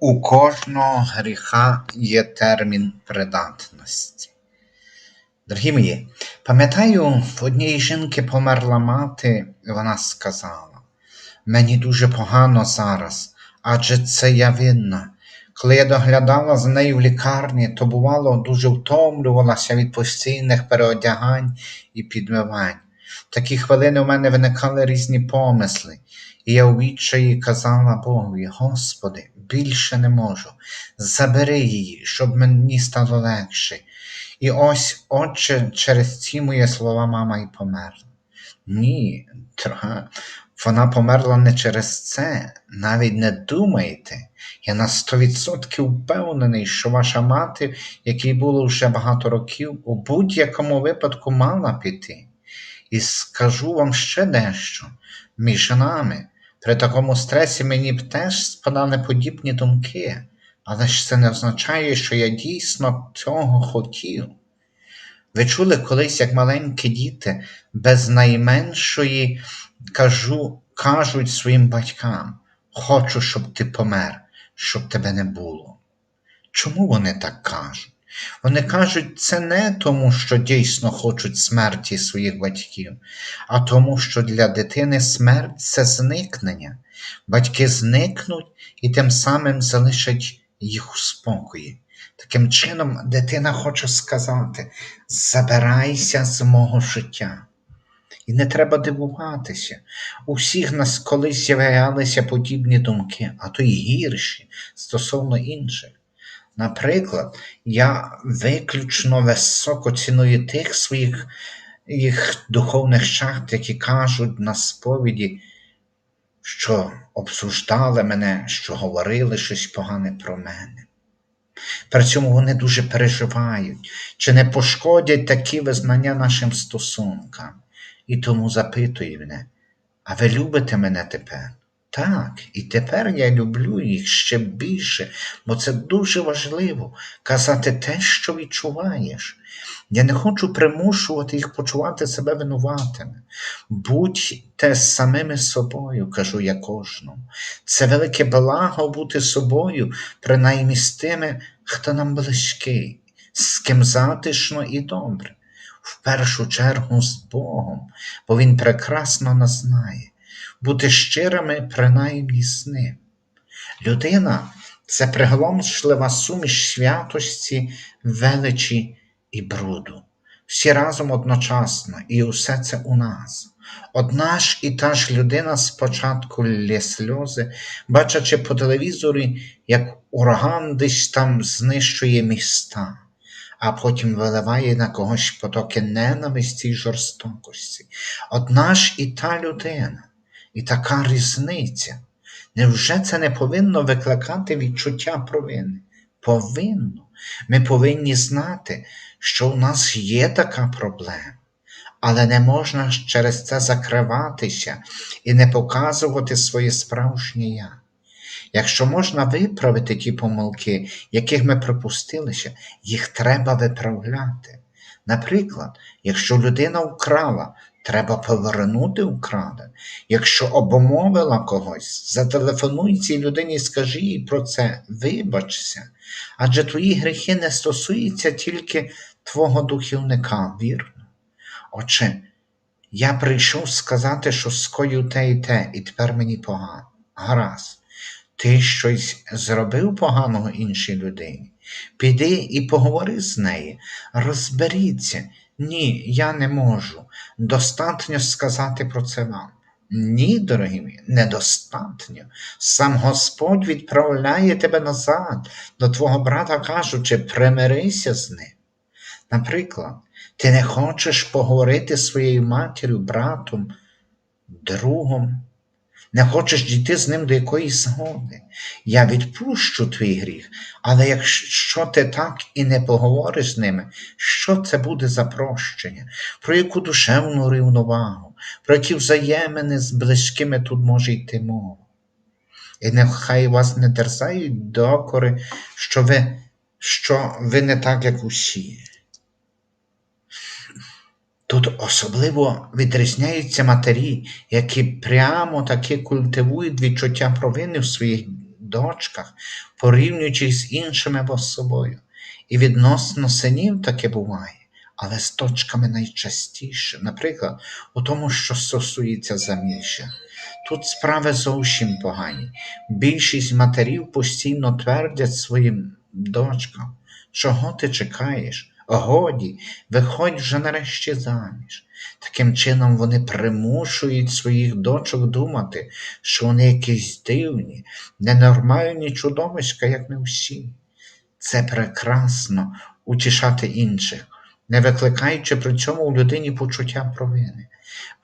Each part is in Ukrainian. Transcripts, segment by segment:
У кожного гріха є термін придатності. Дорогі мої, пам'ятаю, в однієї жінки померла мати, і вона сказала: Мені дуже погано зараз, адже це я винна. Коли я доглядала за нею в лікарні, то бувало дуже втомлювалася від постійних переодягань і підмивань. В такі хвилини у мене виникали різні помисли, і я у відчаї казала Богові, Господи, більше не можу, забери її, щоб мені стало легше. І ось, отче, через ці мої слова мама і померла. Ні, дорога, вона померла не через це, навіть не думайте. Я на 100% впевнений, що ваша мати, якій було вже багато років, у будь-якому випадку мала піти. І скажу вам ще дещо між нами. При такому стресі мені б теж спадали подібні думки, але ж це не означає, що я дійсно цього хотів. Ви чули колись, як маленькі діти без найменшої кажу, кажуть своїм батькам: Хочу, щоб ти помер, щоб тебе не було. Чому вони так кажуть? Вони кажуть це не тому, що дійсно хочуть смерті своїх батьків, а тому, що для дитини смерть це зникнення. Батьки зникнуть і тим самим залишать їх у спокої. Таким чином, дитина хоче сказати: забирайся з мого життя. І не треба дивуватися. У всіх нас колись з'являлися подібні думки, а то й гірші стосовно інших. Наприклад, я виключно високо ціную тих своїх їх духовних шахт, які кажуть на сповіді, що обсуждали мене, що говорили щось погане про мене. При цьому вони дуже переживають, чи не пошкодять такі визнання нашим стосункам. І тому запитує мене, а ви любите мене тепер? Так, і тепер я люблю їх ще більше, бо це дуже важливо казати те, що відчуваєш. Я не хочу примушувати їх почувати себе винуватими. Будьте самими собою, кажу я кожному. Це велике благо бути собою, принаймні з тими, хто нам близький, з ким затишно і добре. В першу чергу з Богом, бо Він прекрасно нас знає бути щирими принаймні з ним. Людина це приголомшлива суміш святості, величі і бруду. Всі разом одночасно, і усе це у нас. Одна ж і та ж людина спочатку лє сльози, бачачи по телевізорі, як ураган десь там знищує міста, а потім виливає на когось потоки ненависті й жорстокості. Одна ж і та людина. І така різниця. Невже це не повинно викликати відчуття провини? Повинно. Ми повинні знати, що у нас є така проблема, але не можна через це закриватися і не показувати своє справжнє я. Якщо можна виправити ті помилки, яких ми припустилися, їх треба виправляти. Наприклад, якщо людина вкрала, Треба повернути украдене. Якщо обомовила когось, зателефонуй цій людині скажи їй про це, вибачся, адже твої гріхи не стосуються тільки твого духівника, вірно. Отже, я прийшов сказати, що скою те і те, і тепер мені погано. Гаразд, ти щось зробив поганого іншій людині? Піди і поговори з нею, розберіться. Ні, я не можу. Достатньо сказати про це вам. Ні, дорогі мій, недостатньо. Сам Господь відправляє тебе назад до твого брата, кажучи, примирися з ним. Наприклад, ти не хочеш поговорити з своєю матір'ю, братом, другом, не хочеш дійти з ним до якоїсь згоди. Я відпущу твій гріх, але якщо ти так і не поговориш з ними, що це буде за прощення, про яку душевну рівновагу, про які взаємини з близькими тут може йти мова? І нехай вас не терзають докори, що ви, що ви не так, як усі. Тут особливо відрізняються матері, які прямо таки культивують відчуття провини в своїх дочках, порівнюючи з іншими або з собою. І відносно синів таке буває, але з дочками найчастіше, наприклад, у тому, що стосується заміжжя. Тут справи зовсім погані. Більшість матерів постійно твердять своїм дочкам, чого ти чекаєш? Годі, виходь вже нарешті заміж. Таким чином вони примушують своїх дочок думати, що вони якісь дивні, ненормальні чудовиська, як не всі. Це прекрасно утішати інших, не викликаючи при цьому у людині почуття провини,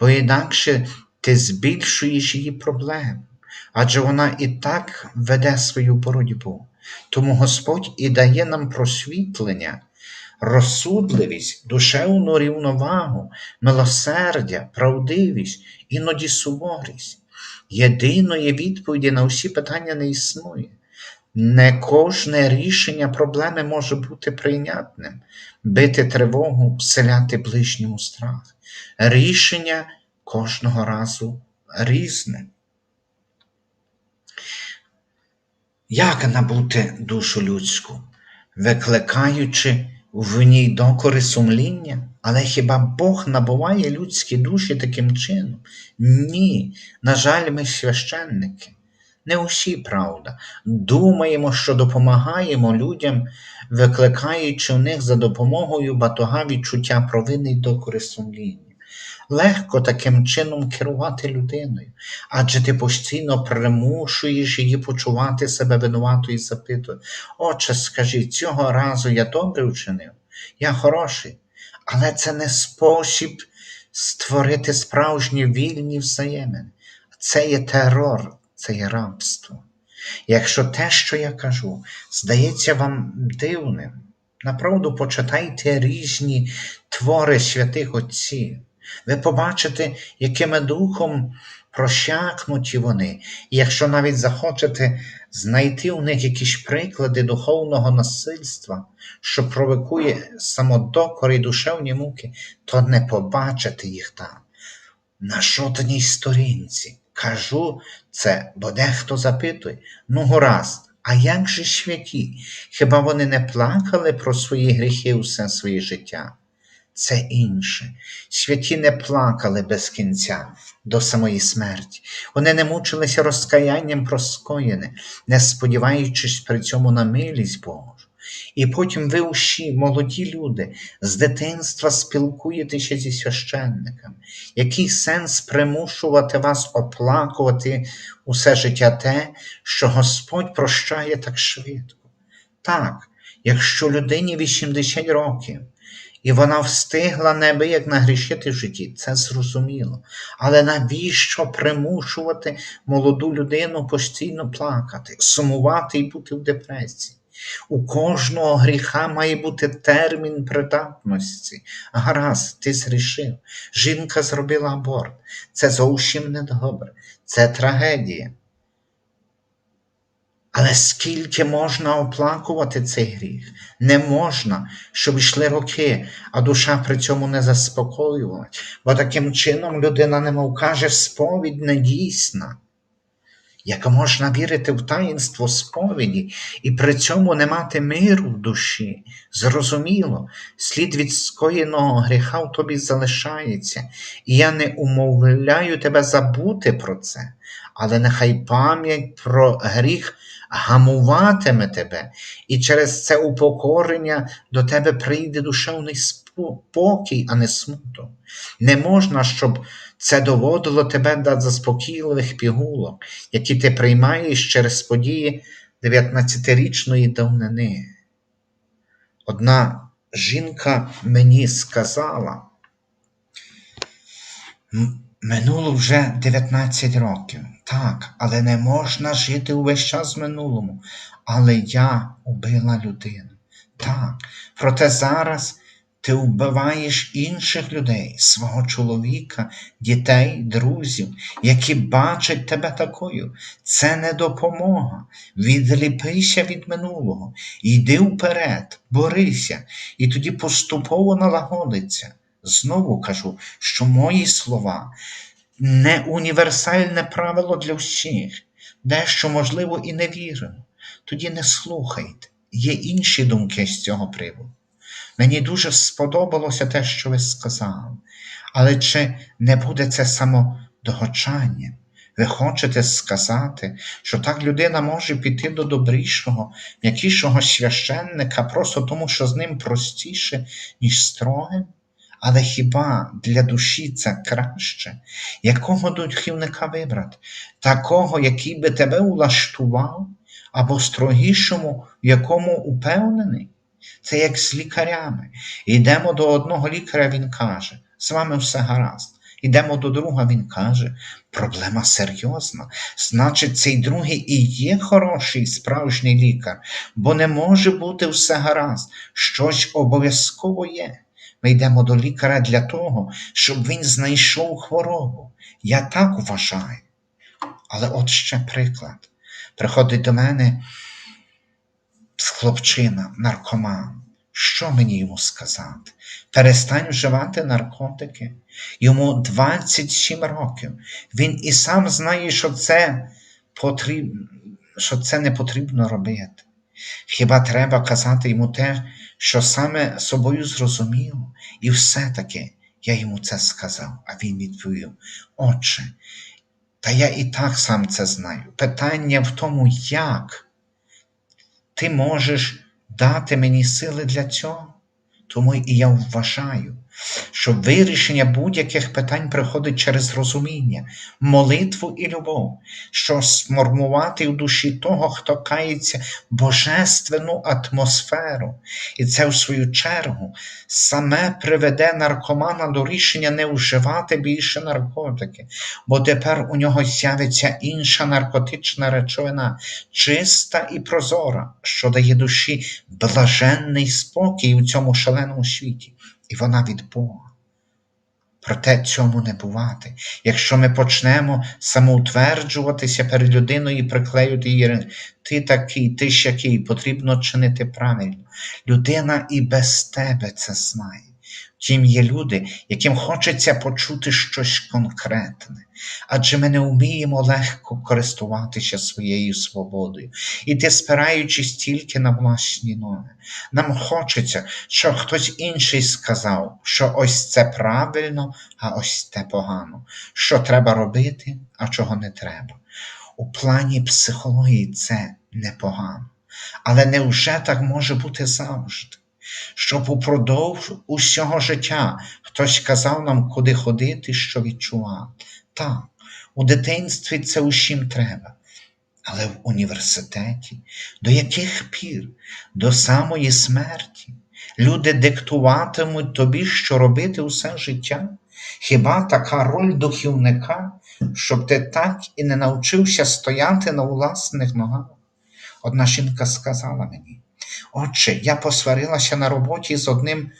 бо інакше ти збільшуєш її проблеми, адже вона і так веде свою боротьбу. Тому Господь і дає нам просвітлення, розсудливість, душевну рівновагу, милосердя, правдивість, іноді суворість. Єдиної відповіді на всі питання не існує. Не кожне рішення проблеми може бути прийнятним, бити тривогу, вселяти ближньому страх. Рішення кожного разу різне. Як набути душу людську, викликаючи в ній докори сумління? Але хіба Бог набуває людські душі таким чином? Ні, на жаль, ми священники. Не усі, правда, думаємо, що допомагаємо людям, викликаючи в них за допомогою батога відчуття провини й докори сумління. Легко таким чином керувати людиною, адже ти постійно примушуєш її почувати себе винуватою і запитує, Отче, скажи, цього разу я добре вчинив, я хороший, але це не спосіб створити справжні вільні взаємини. Це є терор, це є рабство. Якщо те, що я кажу, здається вам дивним, направду почитайте різні твори святих Отців. Ви побачите, якими духом прощакнуті вони, і якщо навіть захочете знайти у них якісь приклади духовного насильства, що провокує самодокори й душевні муки, то не побачите їх там. На жодній сторінці. Кажу це, бо дехто запитує, ну гаразд, а як же святі? Хіба вони не плакали про свої гріхи усе своє життя? Це інше. Святі не плакали без кінця до самої смерті. Вони не мучилися розкаянням про скоєне, не сподіваючись при цьому на милість Божу. І потім ви усі, молоді люди, з дитинства спілкуєтеся зі священниками. Який сенс примушувати вас оплакувати усе життя те, що Господь прощає так швидко? Так, якщо людині 80 років, і вона встигла неабияк нагрішити в житті, це зрозуміло. Але навіщо примушувати молоду людину постійно плакати, сумувати і бути в депресії? У кожного гріха має бути термін придатності. Гаразд, ти зрішив. Жінка зробила аборт. Це зовсім недобре, це трагедія. Але скільки можна оплакувати цей гріх? Не можна, щоб йшли роки, а душа при цьому не заспокоювалась, бо таким чином людина немов каже, сповідь недійсна. Як можна вірити в таїнство сповіді і при цьому не мати миру в душі? Зрозуміло, слід від скоєного гріха в тобі залишається, і я не умовляю тебе забути про це, але нехай пам'ять про гріх гамуватиме тебе, і через це упокорення до тебе прийде душевний спокій, а не смуток. Не можна, щоб це доводило тебе до заспокійливих пігулок, які ти приймаєш через події 19-річної давнини. Одна жінка мені сказала, минуло вже 19 років. Так, але не можна жити увесь час в минулому. Але я убила людину. Так, проте зараз ти вбиваєш інших людей, свого чоловіка, дітей, друзів, які бачать тебе такою. Це не допомога. Відліпися від минулого, йди вперед, борися, і тоді поступово налагодиться. Знову кажу, що мої слова не універсальне правило для всіх. дещо, можливо, і не віримо. Тоді не слухайте. Є інші думки з цього приводу. Мені дуже сподобалося те, що ви сказали. Але чи не буде це самодогочання? Ви хочете сказати, що так людина може піти до добрішого, м'якішого священника просто тому, що з ним простіше, ніж строгим? Але хіба для душі це краще? Якого духівника вибрати? Такого, який би тебе улаштував, або строгішому, в якому упевнений? Це як з лікарями. Йдемо до одного лікаря, він каже, з вами все гаразд. Йдемо до друга, він каже, проблема серйозна. Значить, цей другий і є хороший справжній лікар, бо не може бути все гаразд. Щось обов'язково є. Ми йдемо до лікаря для того, щоб він знайшов хворобу. Я так вважаю. Але от ще приклад. Приходить до мене хлопчина, наркоман. Що мені йому сказати? Перестань вживати наркотики. Йому 27 років. Він і сам знає, що це, потріб... що це не потрібно робити. Хіба треба казати йому те, що саме собою зрозумів, і все-таки я йому це сказав, а він відповів: Отче, та я і так сам це знаю. Питання в тому, як ти можеш дати мені сили для цього. Тому і я вважаю, що вирішення будь-яких питань приходить через розуміння, молитву і любов, що сформувати в душі того, хто кається божественну атмосферу. І це, в свою чергу, саме приведе наркомана до рішення не вживати більше наркотики, бо тепер у нього з'явиться інша наркотична речовина, чиста і прозора, що дає душі блаженний спокій у цьому шаленому світі, і вона від Бога. Проте цьому не бувати. Якщо ми почнемо самоутверджуватися перед людиною і приклеювати її, ти такий, ти щакий, потрібно чинити правильно. Людина і без тебе це знає. Втім, є люди, яким хочеться почути щось конкретне, адже ми не вміємо легко користуватися своєю свободою, іти спираючись тільки на власні ноги. Нам хочеться, щоб хтось інший сказав, що ось це правильно, а ось те погано, що треба робити, а чого не треба. У плані психології це непогано. Але невже так може бути завжди? Щоб упродовж усього життя хтось казав нам, куди ходити, що відчувати. Так, у дитинстві це усім треба. Але в університеті, до яких пір, до самої смерті, люди диктуватимуть тобі, що робити усе життя? Хіба така роль духівника, щоб ти так і не навчився стояти на власних ногах? Одна жінка сказала мені. Отче, я посварилася на роботі з одним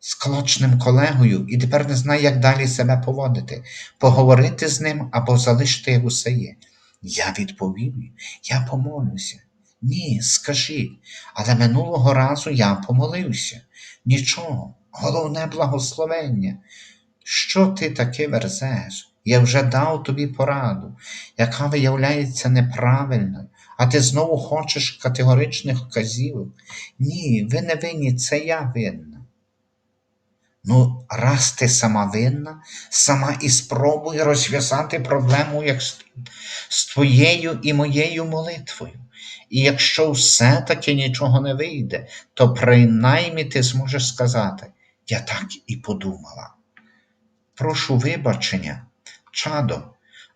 склочним колегою і тепер не знаю, як далі себе поводити, поговорити з ним або залишити як усе є. Я відповів, я помолюся. Ні, скажи, але минулого разу я помолився. Нічого, головне благословення. Що ти таке верзеш? Я вже дав тобі пораду, яка виявляється неправильною, а ти знову хочеш категоричних вказівок. Ні, ви не винні, це я винна. Ну, раз ти сама винна, сама і спробуй розв'язати проблему як з твоєю і моєю молитвою. І якщо все-таки нічого не вийде, то принаймні ти зможеш сказати, я так і подумала. Прошу вибачення, чадо,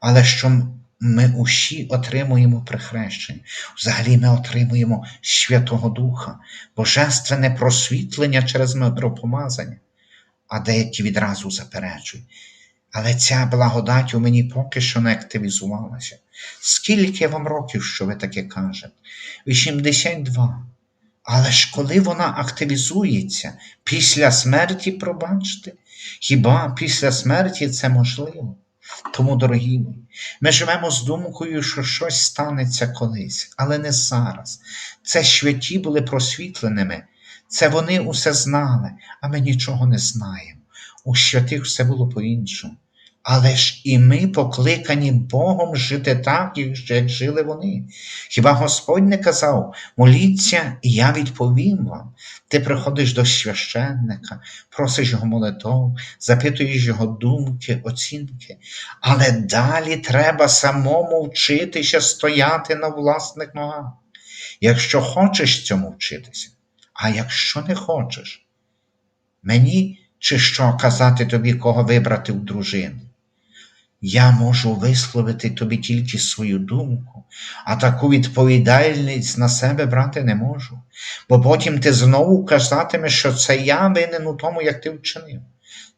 але що ми усі отримуємо при хрещенні. Взагалі ми отримуємо Святого Духа, Божественне просвітлення через митропомазання, а деякі відразу заперечують. Але ця благодать у мені поки що не активізувалася. Скільки вам років, що ви таке кажете? 82. Але ж коли вона активізується після смерті, пробачте, хіба після смерті це можливо? Тому, дорогі мої, ми живемо з думкою, що щось станеться колись, але не зараз. Це святі були просвітленими, це вони усе знали, а ми нічого не знаємо. У святих все було по-іншому. Але ж і ми покликані Богом жити так, як- жили вони. Хіба Господь не казав, моліться, і я відповім вам. Ти приходиш до священника, просиш його молитов, запитуєш його думки, оцінки, але далі треба самому вчитися стояти на власних ногах. Якщо хочеш цьому вчитися, а якщо не хочеш, мені чи що казати тобі, кого вибрати в дружини? Я можу висловити тобі тільки свою думку, а таку відповідальність на себе брати не можу, бо потім ти знову казатимеш, що це я винен у тому, як ти вчинив.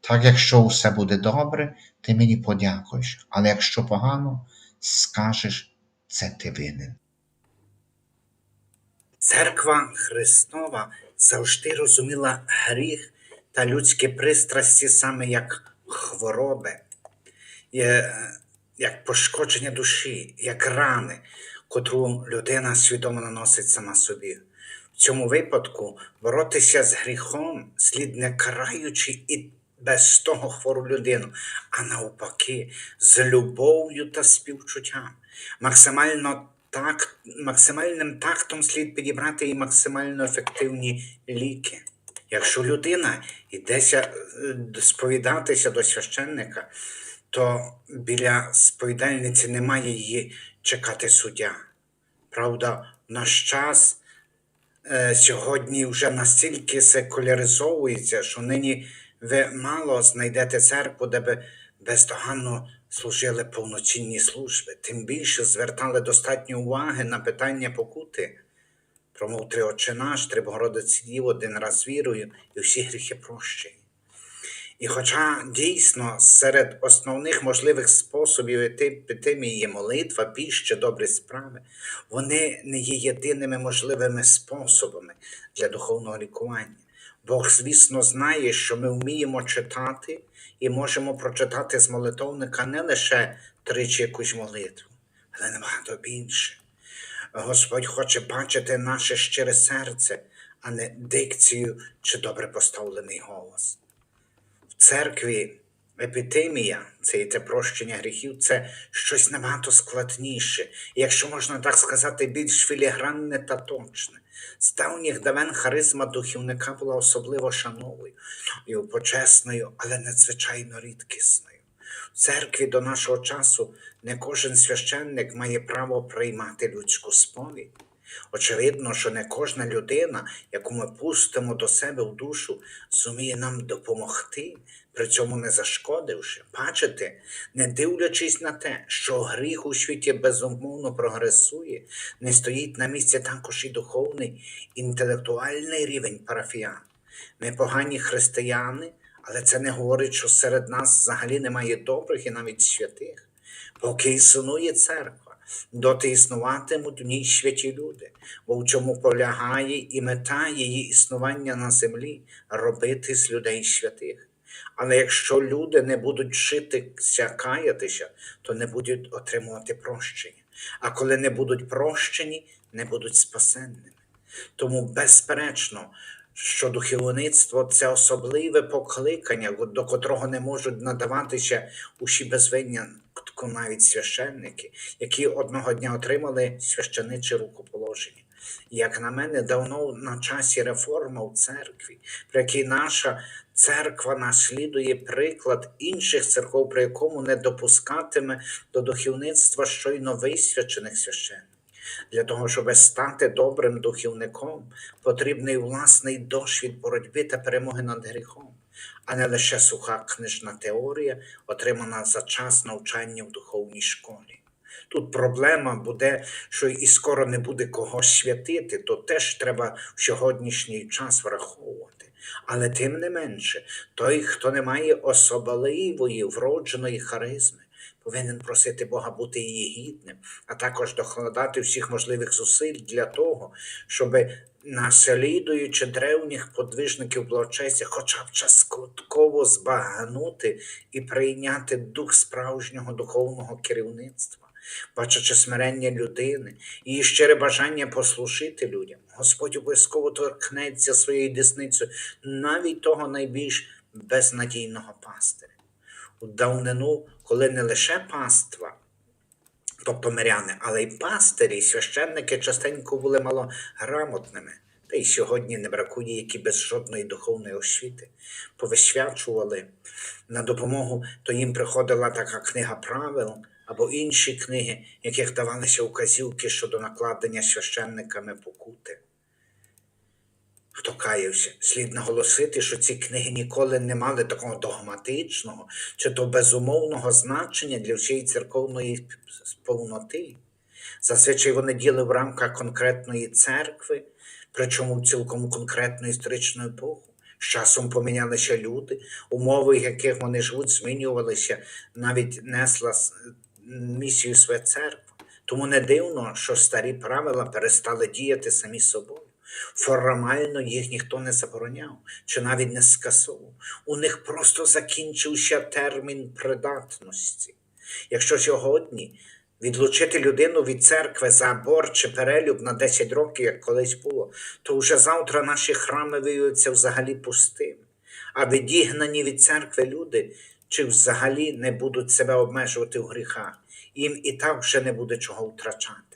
Так, якщо все буде добре, ти мені подякуєш, але якщо погано, скажеш, це ти винен. Церква Христова завжди розуміла гріх та людські пристрасті саме як хвороби, є- як пошкодження душі, як рани, котру людина свідомо наносить сама собі. В цьому випадку боротися з гріхом слід не караючи і без того хвору людину, а навпаки, з любов'ю та співчуттям. Максимально так, максимальним тактом слід підібрати і максимально ефективні ліки. Якщо людина йдеться е, сповідатися до священника, то біля сповідальниці немає її чекати суддя. Правда, в наш час е, сьогодні вже настільки секуляризовується, що нині ви мало знайдете церкву, де би бездоганно служили повноцінні служби, тим більше звертали достатньо уваги на питання покути. Промов три Отче наш, три Богородиці Дів, один раз вірую, і всі гріхи прощені. І хоча дійсно серед основних можливих способів епітемії є молитва, піща, добрі справи, вони не є єдиними можливими способами для духовного лікування. Бог, звісно, знає, що ми вміємо читати і можемо прочитати з молитовника не лише тричі якусь молитву, але набагато більше. Господь хоче бачити наше щире серце, а не дикцію чи добре поставлений голос. Церкві епітемія, це і те прощення гріхів, це щось набагато складніше, якщо можна так сказати, більш філігранне та точне. З давніх давен харизма духівника була особливо шановою, почесною, але надзвичайно рідкісною. В церкві до нашого часу не кожен священник має право приймати людську сповідь. Очевидно, що не кожна людина, яку ми пустимо до себе в душу, зуміє нам допомогти, при цьому не зашкодивши. Бачите, не дивлячись на те, що гріх у світі безумовно прогресує, не стоїть на місці також і духовний, інтелектуальний рівень парафіян. Ми погані християни, але це не говорить, що серед нас взагалі немає добрих і навіть святих. Поки існує церква, доти існуватимуть в ній святі люди, бо в чому полягає і мета її існування на землі робити з людей святих. Але якщо люди не будуть вчитися каятися, то не будуть отримувати прощення. А коли не будуть прощені, не будуть спасенними. Тому, безперечно, що духовництво це особливе покликання, до котрого не можуть надаватися усі без навіть священники, які одного дня отримали священиче рукоположення. Як на мене, давно на часі реформа в церкві, при якій наша церква наслідує приклад інших церков, при якому не допускатиме до духовництва щойно висвячених священників. Для того, щоб стати добрим духовником, потрібний власний досвід боротьби та перемоги над гріхом, а не лише суха книжна теорія, отримана за час навчання в духовній школі. Тут проблема буде, що і скоро не буде кого святити, то теж треба в сьогоднішній час враховувати. Але тим не менше, той, хто не має особливої вродженої харизми, повинен просити Бога бути її гідним, а також докладати всіх можливих зусиль для того, щоб наслідуючи древніх подвижників благочестя, хоча б частково збагнути і прийняти дух справжнього духовного керівництва. Бачачи смирення людини і щире бажання послужити людям, Господь обов'язково торкнеться своєю десницею навіть того найбільш безнадійного пастиря. У давнину коли не лише паства, тобто миряни, але й пастирі, і священники частенько були малограмотними. Та й сьогодні не бракує, які без жодної духовної освіти повисвячували на допомогу, то їм приходила така книга правил або інші книги, яких давалися указівки щодо накладення священниками покути. Хто каявся, слід наголосити, що ці книги ніколи не мали такого догматичного чи то безумовного значення для всієї церковної повноти. Зазвичай вони діяли в рамках конкретної церкви, причому в цілком конкретну історичну епоху. З часом помінялися люди, умови, в яких вони живуть, змінювалися, навіть несла місію своя церква. Тому не дивно, що старі правила перестали діяти самі собою. Формально їх ніхто не забороняв чи навіть не скасовував. У них просто закінчився термін придатності. Якщо сьогодні відлучити людину від церкви за борг чи перелюб на 10 років, як колись було, то вже завтра наші храми виявляться взагалі пустими. А відігнані від церкви люди чи взагалі не будуть себе обмежувати в гріхах, їм і так вже не буде чого втрачати.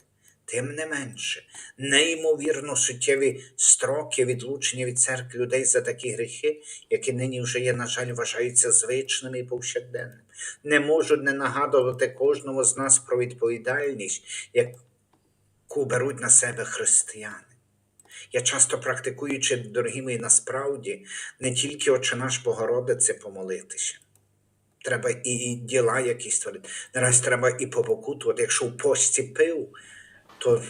Тим не менше, неймовірно суттєві строки відлучення від церкви людей за такі гріхи, які нині вже є, на жаль, вважаються звичними і повсякденними, не можуть не нагадувати кожному з нас про відповідальність, яку беруть на себе християни. Я часто практикуючи, дорогі мої, насправді не тільки Отче наш Богородице помолитися. Треба і, діла якісь творити. Нараз треба і попокутувати. Якщо в пості пив, то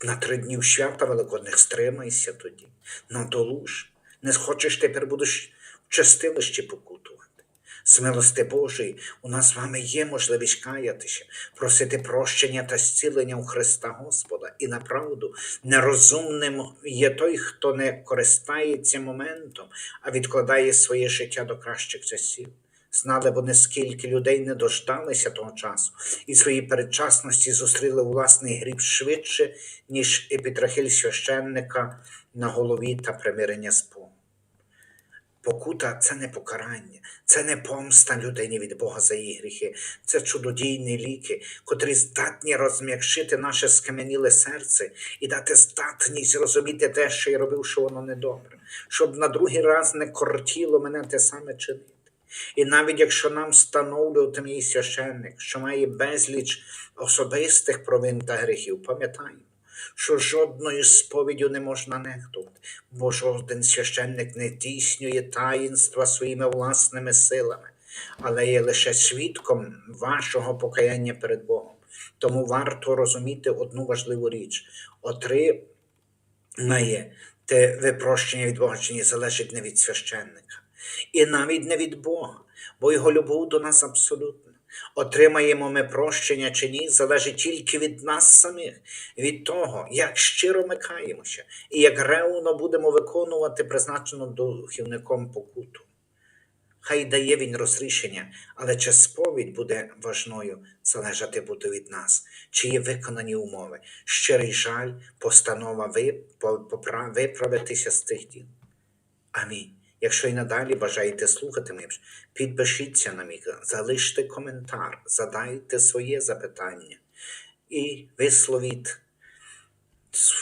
на три дні в свята великодних стримайся тоді, надолуж. Не схочеш, тепер будеш в чистилищі покутувати. З милости Божої у нас з вами є можливість каятися, просити прощення та зцілення у Христа Господа. І направду нерозумним є той, хто не користається моментом, а відкладає своє життя до кращих часів. Знали вони, скільки людей не дождалися того часу, і своїй передчасності зустріли власний гріб швидше, ніж епітрахиль священника на голові та примирення з Богом. Покута це не покарання, це не помста людині від Бога за її гріхи, це чудодійні ліки, котрі здатні розм'якшити наше скам'яніле серце і дати здатність розуміти те, що я робив, що воно недобре, щоб на другий раз не кортіло мене те саме чинити. І навіть якщо нам встановлювати мій священник, що має безліч особистих провин та гріхів, пам'ятаємо, що жодною сповіддю не можна нехтувати, бо жоден священник не здійснює таїнства своїми власними силами, але є лише свідком вашого покаяння перед Богом. Тому варто розуміти одну важливу річ: отримає те випрощення від Бога чи ні залежить не від священника, і навіть не від Бога, бо його любов до нас абсолютна. Отримаємо ми прощення чи ні, залежить тільки від нас самих, від того, як щиро ми каємося, і як ревно будемо виконувати призначену духівником покуту. Хай дає він розрішення, але чи сповідь буде важною залежати буде від нас, чи є виконані умови, щирий жаль, постанова виправитися з тих діл. Амінь. Якщо і надалі бажаєте слухати мене, підпишіться на мій канал, залиште коментар, задайте своє запитання і висловіть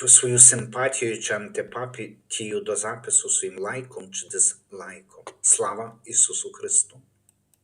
свою симпатію чи антипатію до запису своїм лайком чи дизлайком. Слава Ісусу Христу!